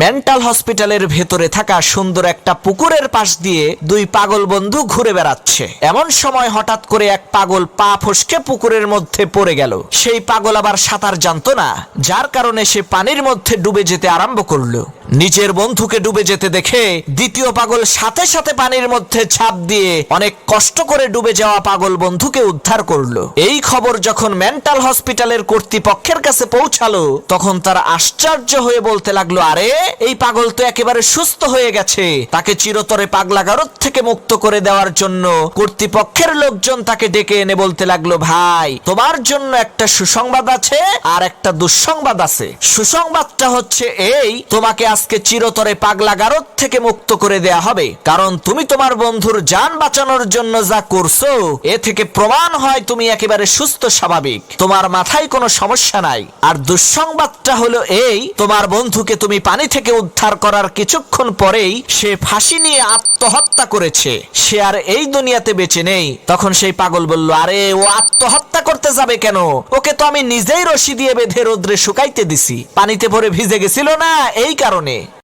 Mental হসপিটালের ভেতরে থাকা সুন্দর একটা পুকুরের পাশ দিয়ে দুই পাগল বন্ধু ঘুরে বেড়াচ্ছে। এমন সময় হঠাৎ করে এক পাগল পা ফসকে পুকুরের মধ্যে পড়ে গেল। সেই পাগল আবার সাঁতার জানতো না, যার কারণে সে পানির মধ্যে ডুবে যেতে আরম্ভ করল। নিজের বন্ধুকে ডুবে যেতে দেখে দ্বিতীয় পাগল সাথে সাথে পানির মধ্যে ছাপ দিয়ে অনেক কষ্ট করে ডুবে যাওয়া পাগল বন্ধুকে উদ্ধার করল। এই খবর যখন মেন্টাল হসপিটালের কর্তৃপক্ষের কাছে পৌঁছালো, তখন তারা আশ্চর্য হয়ে বলতে লাগল, আরে এই পাগল তো একেবারে সুস্থ হয়ে গেছে। তাকে চিরতরে পাগলাগারদ থেকে মুক্ত করে দেওয়ার জন্য কর্তৃপক্ষের লোকজন তাকে ডেকে এনে বলতে লাগল, ভাই, তোমার জন্য একটা সুসংবাদ আছে আর একটা দুঃসংবাদ আছে। সুসংবাদটা হচ্ছে এই, তোমাকে আজকে চিরতরে পাগলাগারদ থেকে মুক্ত করে দেয়া হবে। কারণ তুমি তোমার বন্ধুর যান বাঁচানোর জন্য যা করছ, এ থেকে প্রমাণ হয় তুমি একেবারে সুস্থ স্বাভাবিক। তোমার মাথায় কোনো সমস্যা নাই। আর দুঃসংবাদটা হলো এই, তোমার বন্ধুকে তুমি পানি থেকে উদ্ধার করার কিছুক্ষণ পরেই সে ফাঁসি নিয়ে আত্মহত্যা করেছে। সে আর এই দুনিয়াতে বেঁচে নেই। তখন সেই পাগল বলল, আরে, ও আত্মহত্যা করতে যাবে কেন? ওকে তো আমি নিজেই রশি দিয়ে বেঁধে রোদ্রে শুকাইতে দিছি। পানিতে ভরে ভিজে গেছিল না এই কারণে।